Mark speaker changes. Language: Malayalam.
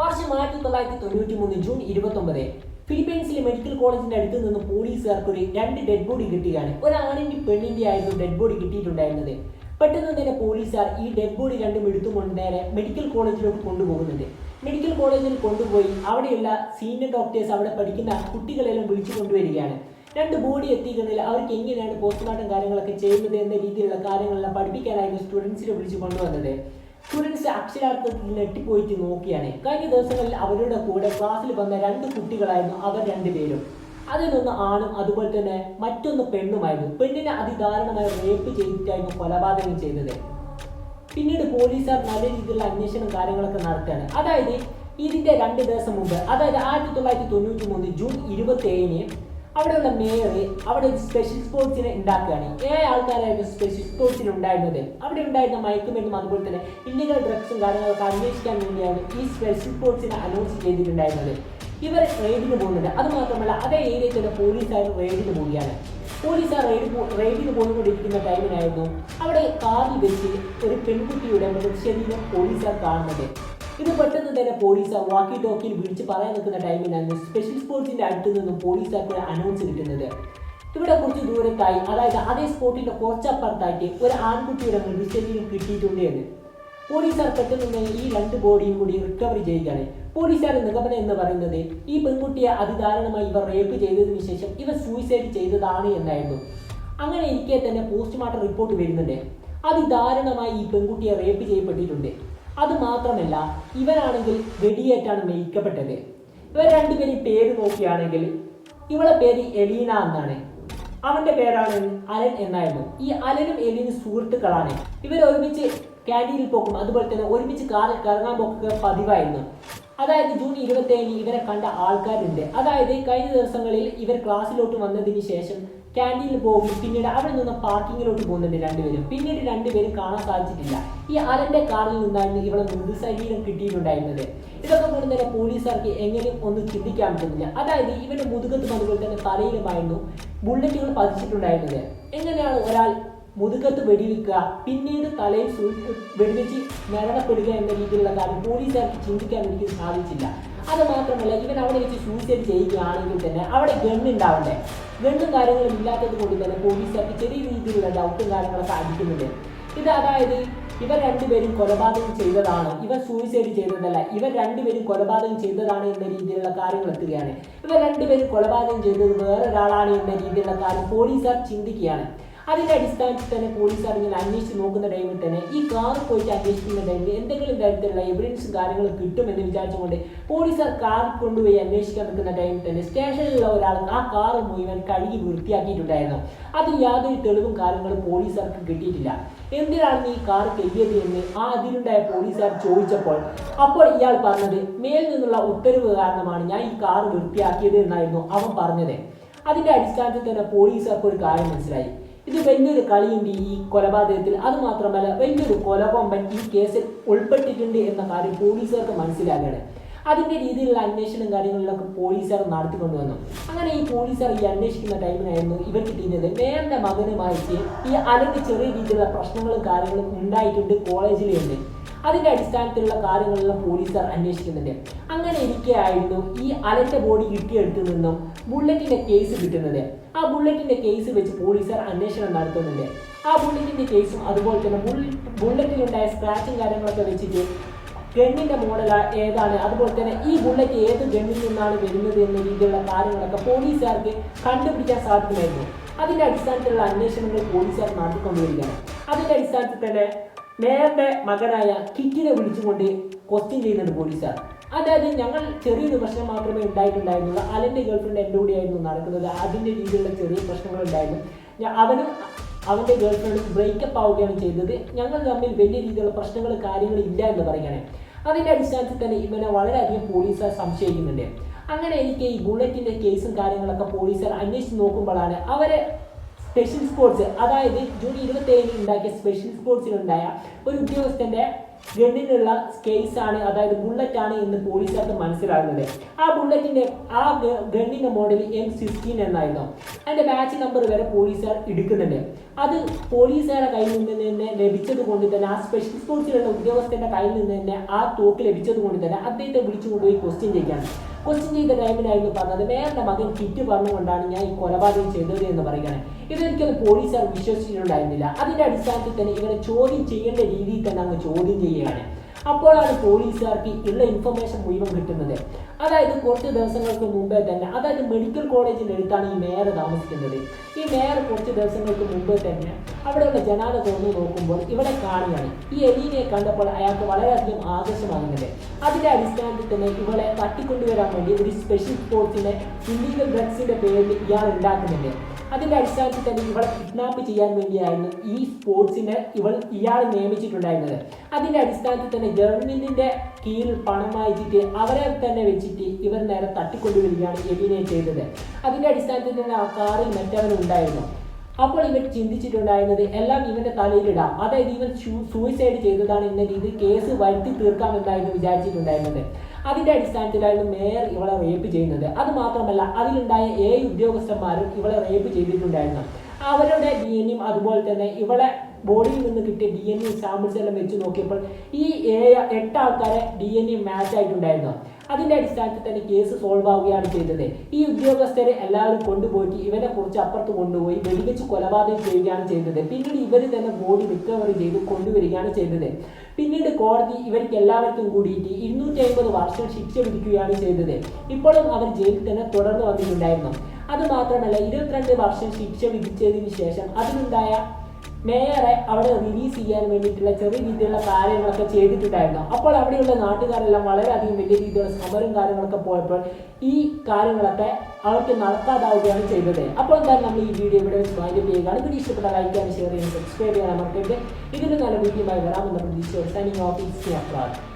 Speaker 1: വർഷം ആയിരത്തി തൊള്ളായിരത്തി തൊണ്ണൂറ്റി മൂന്ന് ജൂൺ ഇരുപത്തി ഒമ്പത് ഫിലിപ്പൈൻസിലെ മെഡിക്കൽ കോളേജിന്റെ അടുത്ത് നിന്ന് പോലീസുകാർക്ക് ഒരു രണ്ട് ഡെഡ് ബോഡി കിട്ടുകയാണ് ഒരു ആണിന്റെ പെണ്ണിന്റെ ആയിരുന്നു ഡെഡ് ബോഡി കിട്ടിയിട്ടുണ്ടായിരുന്നത്. പെട്ടെന്ന് തന്നെ പോലീസുകാർ ഈ ഡെഡ് ബോഡി രണ്ടും എടുത്തുകൊണ്ട് നേരെ മെഡിക്കൽ കോളേജിലോട്ട് കൊണ്ടുപോകുന്നുണ്ട്. മെഡിക്കൽ കോളേജിൽ കൊണ്ടുപോയി അവിടെയുള്ള സീനിയർ ഡോക്ടേഴ്സ് അവിടെ പഠിക്കുന്ന കുട്ടികളെല്ലാം വിളിച്ചു കൊണ്ടുവരികയാണ്. രണ്ട് ബോഡി എത്തിക്കുന്നതിൽ അവർക്ക് എങ്ങനെയാണ് പോസ്റ്റ്മോർട്ടം കാര്യങ്ങളൊക്കെ ചെയ്യുന്നത് എന്ന രീതിയിലുള്ള കാര്യങ്ങളെല്ലാം പഠിപ്പിക്കാനായിരുന്നു സ്റ്റുഡൻസിനെ വിളിച്ചു കൊണ്ടുവന്നത്. സ്റ്റുഡൻസ് അക്ഷരാർത്ഥത്തിൽ ഞെട്ടിപ്പോയിട്ട് നോക്കിയാണ്. കഴിഞ്ഞ ദിവസങ്ങളിൽ അവരുടെ കൂടെ ക്ലാസ്സിൽ വന്ന രണ്ട് കുട്ടികളായിരുന്നു അവർ രണ്ടുപേരും. അതിലൊന്ന് ആണും അതുപോലെ തന്നെ മറ്റൊന്ന് പെണ്ണുമായിരുന്നു. പെണ്ണിനെ അതിദാരുണമായി റേപ്പ് ചെയ്തിട്ടായിരുന്നു കൊലപാതകം ചെയ്തത്. പിന്നീട് പോലീസുകാർ നല്ല രീതിയിലുള്ള അന്വേഷണം കാര്യങ്ങളൊക്കെ നടത്തുകയാണ്. അതായത് ഇതിന്റെ രണ്ട് ദിവസം മുമ്പ് അതായത് ആയിരത്തി തൊള്ളായിരത്തി തൊണ്ണൂറ്റി മൂന്ന് ജൂൺ ഇരുപത്തി ഏഴിന് അവിടെയുള്ള മേയർ അവിടെ ഒരു സ്പെഷ്യൽ സ്പോർട്സിനെ ഉണ്ടാക്കുകയാണ്. ഏ ആൾക്കാരായിരുന്നു സ്പെഷ്യൽ സ്പോർട്സിൽ ഉണ്ടായിരുന്നത്. അവിടെ ഉണ്ടായിരുന്ന മയക്കുമരുന്നും അതുപോലെ തന്നെ ഇല്ലീഗൽ ഡ്രഗ്സും കാര്യങ്ങളൊക്കെ അന്വേഷിക്കാൻ വേണ്ടിയാണ് ഈ സ്പെഷ്യൽ സ്പോർട്സിനെ അനൗൺസ് ചെയ്തിട്ടുണ്ടായിരുന്നത്. ഇവർ റെയ്ഡിന് പോകുന്നുണ്ട് അതുമാത്രമല്ല അതേ ഏരിയയിൽ തന്നെ പോലീസുകാർ റെയ്ഡിന് പോവുകയാണ്. പോലീസുകാർ റെയ്ഡ് റെയ്ഡിന് പോയിക്കൊണ്ടിരിക്കുന്ന ടൈമിനായിരുന്നു അവിടെ കാറിൽ വെച്ച് ഒരു പെൺകുട്ടിയുടെ മൃതശരീരം പോലീസുകാർ കാണുന്നത്. ഇത് പെട്ടെന്ന് തന്നെ പോലീസ് വാക്കി ടോക്കിയിൽ വിളിച്ച് പറയാൻ നിൽക്കുന്ന ടൈമിലാണ് സ്പെഷ്യൽ സ്പോർട്സിന്റെ അടുത്ത് നിന്നും പോലീസ് ഒരു അനൗൺസ് കിട്ടുന്നത്. ഇവിടെ കുറച്ച് ദൂരത്തായി അതായത് അതേ സ്പോട്ടിന്റെ കുറച്ചപ്പുറത്തായിട്ട് ഒരു ആൺകുട്ടിയുടെ മൃതശരീരം കിട്ടിയിട്ടുണ്ട് എന്ന് പോലീസുകാർ പെട്ടെന്ന് ഈ രണ്ട് ബോഡിയും കൂടി റിക്കവറി ചെയ്യുകയാണ്. പോലീസുകാരുടെ നിഗമനം എന്ന് പറയുന്നത് ഈ പെൺകുട്ടിയെ അതിദാരുണമായി ഇവർ റേപ്പ് ചെയ്തതിനു ശേഷം ഇവർ സൂയിസൈഡ് ചെയ്തതാണ് എന്നായിരുന്നു. അങ്ങനെ ഇരിക്കെ തന്നെ പോസ്റ്റ്മോർട്ടം റിപ്പോർട്ട് വരുന്നുണ്ട്. അതിദാരുണമായി ഈ പെൺകുട്ടിയെ റേപ്പ് ചെയ്യപ്പെട്ടിട്ടുണ്ട്. അത് മാത്രമല്ല ഇവരാണെങ്കിൽ വെടിയേറ്റാണ് മെയ്ക്കപ്പെട്ടത്. ഇവർ രണ്ടുപേരും പേര് നോക്കിയാണെങ്കിൽ ഇവളെ പേര് എലീന എന്നാണ്. അവന്റെ പേരാണ് അലൻ എന്നായിരുന്നു. ഈ അലനും എലീനും സുഹൃത്തുക്കളാണ്. ഇവർ ഒരുമിച്ച് ക്യാന്റീനിൽ പോക്കും അതുപോലെ തന്നെ ഒരുമിച്ച് കാറിൽ കറങ്ങാൻ പോക്കൊക്കെ പതിവായിരുന്നു. അതായത് ജൂൺ ഇരുപത്തി ഏഴിന് ഇവരെ കണ്ട ആൾക്കാരുണ്ട്. അതായത് കഴിഞ്ഞ ദിവസങ്ങളിൽ ഇവർ ക്ലാസ്സിലോട്ട് വന്നതിന് ശേഷം ക്യാന്റീനിൽ പോകും പിന്നീട് അവിടെ നിന്ന് പാർക്കിങ്ങിലോട്ട് പോകുന്നുണ്ട് രണ്ടുപേരും. പിന്നീട് രണ്ടുപേരും കാണാൻ സാധിച്ചിട്ടില്ല. ഈ അലന്റെ കാറിൽ നിന്നായിരുന്നു ഇവളെ മൃതശരീരം കിട്ടിയിട്ടുണ്ടായിരുന്നത്. ഇതൊക്കെ കൊണ്ട് തന്നെ പോലീസുകാർക്ക് എങ്ങനെയും ഒന്നും ചിന്തിക്കാൻ പറ്റുന്നില്ല. അതായത് ഇവന്റെ മുതുകത്തും അതുപോലെ തന്നെ തലയിലുമായിരുന്നു ബുള്ളറ്റുകൾ പതിച്ചിട്ടുണ്ടായിരുന്നത്. എങ്ങനെയാണ് ഒരാൾ മുതുകത്ത് വെടിവെക്കുക പിന്നീട് തലയിൽ വെടിവെച്ച് മരണപ്പെടുക എന്ന രീതിയിലുള്ള കാര്യം പോലീസുകാർക്ക് ചിന്തിക്കാൻ എനിക്ക് സാധിച്ചില്ല. അത് മാത്രമല്ല ഇവൻ അവിടെ വെച്ച് സൂസൈഡ് ചെയ്യുകയാണെങ്കിൽ തന്നെ അവിടെ ഗൺ ഗണ്ണും കാര്യങ്ങളും ഇല്ലാത്തത് കൊണ്ട് തന്നെ പോലീസുകാർക്ക് ചെറിയ രീതിയിലുള്ള ഡൗട്ടും കാര്യങ്ങളൊക്കെ അടിക്കുന്നുണ്ട് ഇത് അതായത് ഇവർ രണ്ടുപേരും കൊലപാതകം ചെയ്തതാണ്. ഇവർ സൂയിസൈഡ് ചെയ്തതല്ല. ഇവർ രണ്ടുപേരും കൊലപാതകം ചെയ്തതാണ് എന്ന രീതിയിലുള്ള കാര്യങ്ങൾ എത്തുകയാണ്. ഇവർ രണ്ടുപേരും കൊലപാതകം ചെയ്തത് വേറൊരാളാണ് എന്ന രീതിയിലുള്ള കാര്യം പോലീസുകാർ ചിന്തിക്കുകയാണ്. അതിന്റെ അടിസ്ഥാനത്തിൽ തന്നെ പോലീസ് ഇങ്ങനെ അന്വേഷിച്ച് നോക്കുന്ന ടൈമിൽ തന്നെ ഈ കാർ പോയിട്ട് അന്വേഷിക്കുന്ന ടൈമിൽ എന്തെങ്കിലും തരത്തിലുള്ള എവിഡൻസും കാര്യങ്ങളും കിട്ടുമെന്ന് വിചാരിച്ചുകൊണ്ട് പോലീസ് ആ കാർ കൊണ്ടുപോയി അന്വേഷിക്കാൻ നിൽക്കുന്ന ടൈമിൽ തന്നെ സ്റ്റേഷനിലുള്ള ഒരാൾ ആ കാർ മുഴുവൻ കഴുകി വൃത്തിയാക്കിയിട്ടുണ്ടായിരുന്നു. അത് യാതൊരു തെളിവും കാര്യങ്ങളും പോലീസുകാർക്ക് കിട്ടിയിട്ടില്ല. എന്തിനാണ് ഈ കാർ കഴിയത് എന്ന് ആ അതിലുണ്ടായ പോലീസുകാർ ചോദിച്ചപ്പോൾ അപ്പോൾ ഇയാൾ പറഞ്ഞത് മേൽ നിന്നുള്ള ഉത്തരവ് കാരണമാണ് ഞാൻ ഈ കാർ വൃത്തിയാക്കിയത് എന്നായിരുന്നു അവൻ പറഞ്ഞത്. അതിന്റെ അടിസ്ഥാനത്തിൽ തന്നെ പോലീസുകാർക്ക് ഒരു കാര്യം മനസ്സിലായി. ഇത് വലിയൊരു കളിയുണ്ട് ഈ കൊലപാതകത്തിൽ. അത് മാത്രമല്ല വലിയൊരു കൊലകൊമ്പൻ ഈ കേസിൽ ഉൾപ്പെട്ടിട്ടുണ്ട് എന്ന കാര്യം പോലീസുകാർക്ക് മനസ്സിലാകണം അതിന്റെ രീതിയിലുള്ള അന്വേഷണം കാര്യങ്ങളിലൊക്കെ പോലീസുകാർ നടത്തിക്കൊണ്ടുവന്നു അങ്ങനെ ഈ പോലീസുകാർ ഈ അന്വേഷിക്കുന്ന ടൈമിനായിരുന്നു ഇവർ കിട്ടിയത്. വേറെ മകനുമായിട്ട് ഈ അലക്ക് ചെറിയ രീതിയിലുള്ള പ്രശ്നങ്ങളും കാര്യങ്ങളും ഉണ്ടായിട്ടുണ്ട് കോളേജിലുണ്ട്. അതിന്റെ അടിസ്ഥാനത്തിലുള്ള കാര്യങ്ങളെല്ലാം പോലീസുകാർ അന്വേഷിക്കുന്നുണ്ട്. അങ്ങനെ ഇരിക്കെയായിരുന്നു ഈ അലന്റെ ബോഡി കിട്ടിയെടുത്തു നിന്നും ബുള്ളറ്റിന്റെ കേസ് കിട്ടുന്നത്. ആ ബുള്ളറ്റിന്റെ കേസ് വെച്ച് പോലീസുകാർ അന്വേഷണം നടത്തുന്നുണ്ട്. ആ ബുള്ളറ്റിന്റെ കേസും അതുപോലെ തന്നെ ബുള്ളറ്റ് ബുള്ളറ്റിലുണ്ടായ സ്ക്രാച്ചും കാര്യങ്ങളൊക്കെ വെച്ചിട്ട് ഗണ്ണിന്റെ മോഡൽ ഏതാണ്? അതുപോലെ തന്നെ ഈ ബുള്ളറ്റ് ഏത് ഗണ്ണിൽ നിന്നാണ് വരുന്നത് എന്ന രീതിയിലുള്ള കാര്യങ്ങളൊക്കെ പോലീസുകാർക്ക് കണ്ടുപിടിക്കാൻ സാധിക്കുമായിരുന്നു. അതിന്റെ അടിസ്ഥാനത്തിലുള്ള അന്വേഷണങ്ങൾ പോലീസുകാർ നടത്തിക്കൊണ്ടുവരികയാണ് അതിന്റെ അടിസ്ഥാനത്തിൽ തന്നെ മേയറുടെ മകനായ കിറ്റിനെ വിളിച്ചുകൊണ്ട് ക്വസ്റ്റ്യൻ ചെയ്യുന്നുണ്ട് പോലീസുകാർ അതായത് ഞങ്ങൾ ചെറിയൊരു പ്രശ്നം മാത്രമേ ഉണ്ടായിട്ടുണ്ടായിരുന്നുള്ളൂ. അലന്റെ ഗേൾഫ്രണ്ട് എന്റെ കൂടെയായിരുന്നു നടക്കുന്നത്. അതിന്റെ രീതിയിലുള്ള ചെറിയ പ്രശ്നങ്ങൾ ഉണ്ടായിരുന്നു അവനും അവന്റെ ഗേൾഫ്രണ്ടും ബ്രേക്കപ്പ് ആവുകയാണ് ചെയ്തത്. ഞങ്ങൾ തമ്മിൽ വലിയ രീതിയിലുള്ള പ്രശ്നങ്ങൾ കാര്യങ്ങൾ ഇല്ല എന്ന് പറയുകയാണ്. അതിന്റെ അടിസ്ഥാനത്തിൽ തന്നെ ഇവനെ വളരെയധികം പോലീസുകാർ സംശയിക്കുന്നുണ്ട്. അങ്ങനെ എനിക്ക് ഈ ബുള്ളറ്റിന്റെ കേസും കാര്യങ്ങളൊക്കെ പോലീസുകാർ അന്വേഷിച്ച് നോക്കുമ്പോഴാണ് അവരെ സ്പെഷ്യൽ സ്പോർട്സ് അതായത് ജൂൺ ഇരുപത്തി ഏഴിൽ ഉണ്ടാക്കിയ സ്പെഷ്യൽ സ്പോർട്സിലുണ്ടായ ഒരു ഉദ്യോഗസ്ഥന്റെ ഗണ്ണിനുള്ള ആണ് അതായത് ബുള്ളറ്റ് ആണ് എന്ന് പോലീസുകാർക്ക് മനസ്സിലാകുന്നത്. ആ ബുള്ളറ്റിന്റെ ആ ഗണ്ണിന്റെ മോഡൽ എം സിക്സ്റ്റീൻ എന്നായിരുന്നു. അതിന്റെ ബാച്ച് നമ്പർ വരെ പോലീസുകാർ എടുക്കുന്നുണ്ട്. അത് പോലീസുകാരുടെ കയ്യിൽ നിന്ന് തന്നെ ലഭിച്ചത് കൊണ്ട് തന്നെ ആ സ്പെഷ്യൽ സ്പോർട്സിലുള്ള ഉദ്യോഗസ്ഥന്റെ കയ്യിൽ നിന്ന് തന്നെ ആ തോക്ക് ലഭിച്ചത് കൊണ്ട് തന്നെ അദ്ദേഹത്തെ വിളിച്ചു കൊണ്ടുപോയി ക്വസ്റ്റ്യൻ ചെയ്യാണ് ക്വസ്റ്റ്യൻ ചെയ്ത ടൈമിലായിരുന്നു പറഞ്ഞത്. മേയറുടെ മകൻ കിറ്റ് പറഞ്ഞുകൊണ്ടാണ് ഞാൻ ഈ കൊലപാതകം ചെയ്തത് എന്ന് പറയുകയാണ്. ഇതൊരിക്കലും പോലീസുകാർ വിശ്വസിച്ചിട്ടുണ്ടായിരുന്നില്ല. അതിന്റെ അടിസ്ഥാനത്തിൽ തന്നെ ഇവരെ ചോദ്യം ചെയ്യേണ്ട രീതിയിൽ തന്നെ അങ്ങ് ചോദ്യം ചെയ്യുകയാണ്. അപ്പോഴാണ് പോലീസുകാർക്ക് ഉള്ള ഇൻഫർമേഷൻ മുഴുവൻ കിട്ടുന്നത്. അതായത് കുറച്ച് ദിവസങ്ങൾക്ക് മുമ്പേ തന്നെ അതായത് മെഡിക്കൽ കോളേജിന്റെ അടുത്താണ് ഈ മേയർ താമസിക്കുന്നത്. ഈ മേയർ കുറച്ച് ദിവസങ്ങൾക്ക് മുമ്പേ തന്നെ അവിടെയുള്ള ജനാല തുറന്നു നോക്കുമ്പോൾ ഇവിടെ കാണുകയാണ്. ഈ എലീനെ കണ്ടപ്പോൾ അയാൾക്ക് വളരെയധികം ആകർഷമാകുന്നുണ്ട് അതിന്റെ അടിസ്ഥാനത്തിൽ തന്നെ ഇവളെ തട്ടിക്കൊണ്ടുവരാൻ വേണ്ടി ഒരു സ്പെഷ്യൽ സ്പോർട്സിനെ ഇല്ലീഗൽ ഡ്രഗ്സിന്റെ പേരിൽ ഇയാൾ ഉണ്ടാക്കുന്നുണ്ട്. അതിന്റെ അടിസ്ഥാനത്തിൽ തന്നെ ഇവളെ കിഡ്നാപ്പ് ചെയ്യാൻ വേണ്ടിയായിരുന്നു ഈ സ്പോർട്സിനെ ഇവൾ ഇയാൾ നിയമിച്ചിട്ടുണ്ടായിരുന്നത്. അതിന്റെ അടിസ്ഥാനത്തിൽ തന്നെ ഗവൺമെന്റിന്റെ കീഴിൽ പണം വായിച്ചിട്ട് അവരെ തന്നെ വെച്ചിട്ട് ഇവർ നേരെ തട്ടിക്കൊണ്ടുവരികയാണ് എബിനെ ചെയ്തത്. അതിന്റെ അടിസ്ഥാനത്തിൽ തന്നെ ആ കാറിൽ മറ്റവനുണ്ടായിരുന്നു അപ്പോൾ ഇവർ ചിന്തിച്ചിട്ടുണ്ടായിരുന്നത് എല്ലാം ഇവന്റെ തലയിലിടാം. അതായത് ഇവർ സൂയിസൈഡ് ചെയ്തതാണ് എന്ന രീതിയിൽ കേസ് വരുത്തി തീർക്കാമെന്നായിരുന്നു വിചാരിച്ചിട്ടുണ്ടായിരുന്നത്. അതിന്റെ അടിസ്ഥാനത്തിലായിരുന്നു മേയർ ഇവളെ റേപ്പ് ചെയ്യുന്നത്. അത് മാത്രമല്ല അതിലുണ്ടായ ഏഴ് ഉദ്യോഗസ്ഥന്മാരും ഇവളെ റേപ്പ് ചെയ്തിട്ടുണ്ടായിരുന്നു. അവരുടെ ഡി എൻ അതുപോലെ തന്നെ ഇവളെ ബോഡിയിൽ നിന്ന് കിട്ടിയ ഡി എൻ എ സാമ്പിൾസ് എല്ലാം വെച്ച് നോക്കിയപ്പോൾ ഈ ഏഴ് എട്ട് ആൾക്കാരെ ഡി എൻ എ മാച്ച് ആയിട്ടുണ്ടായിരുന്നു. അതിന്റെ അടിസ്ഥാനത്തിൽ തന്നെ കേസ് സോൾവ് ആവുകയാണ് ചെയ്തത്. ഈ ഉദ്യോഗസ്ഥരെ എല്ലാവരും കൊണ്ടുപോയിട്ട് ഇവനെ കുറിച്ച് അപ്പുറത്ത് കൊണ്ടുപോയി വെടിവെച്ച് കൊലപാതകം ചെയ്യുകയാണ് ചെയ്തത്. പിന്നീട് ഇവർ തന്നെ ബോഡി റിക്കവറി ചെയ്ത് കൊണ്ടുവരികയാണ് ചെയ്തത്. പിന്നീട് കോടതി ഇവർക്ക് എല്ലാവർക്കും കൂടിയിട്ട് ഇരുന്നൂറ്റി അമ്പത് വർഷം ശിക്ഷ വിധിക്കുകയാണ് ചെയ്തത്. ഇപ്പോഴും അവർ ജയിലിൽ തന്നെ തുടർന്ന് വന്നിട്ടുണ്ടായിരുന്നു. അത് മാത്രമല്ല ഇരുപത്തിരണ്ട് വർഷം ശിക്ഷ വിധിച്ചതിന് ശേഷം അതിലുണ്ടായ മേയറെ അവിടെ റിലീസ് ചെയ്യാൻ വേണ്ടിയിട്ടുള്ള ചെറിയ രീതിയിലുള്ള കാര്യങ്ങളൊക്കെ ചെയ്തിട്ടുണ്ടായിരുന്നു. അപ്പോൾ അവിടെയുള്ള നാട്ടുകാരെല്ലാം വളരെയധികം വലിയ രീതിയിലുള്ള സമരം കാര്യങ്ങളൊക്കെ പോയപ്പോൾ ഈ കാര്യങ്ങളൊക്കെ അവർക്ക് നടക്കാതാവുകയാണ് ചെയ്തത്. അപ്പോൾ എന്തായാലും നമ്മൾ ഈ വീഡിയോ ഇവിടെ വെച്ച് വൈൻഡപ്പ് ചെയ്യുകയാണ്. വീഡിയോ ഇഷ്ടപ്പെട്ട ലൈക്ക് ചെയ്യാൻ ഷെയർ ചെയ്യാൻ സബ്സ്ക്രൈബ് ചെയ്യാൻ മറക്കരുത്. ഇതിന് നല്ല വീഡിയോ വരാമെന്ന പ്രതീക്ഷ സൈനിങ് ഓഫ് ഇറ്റ്സ്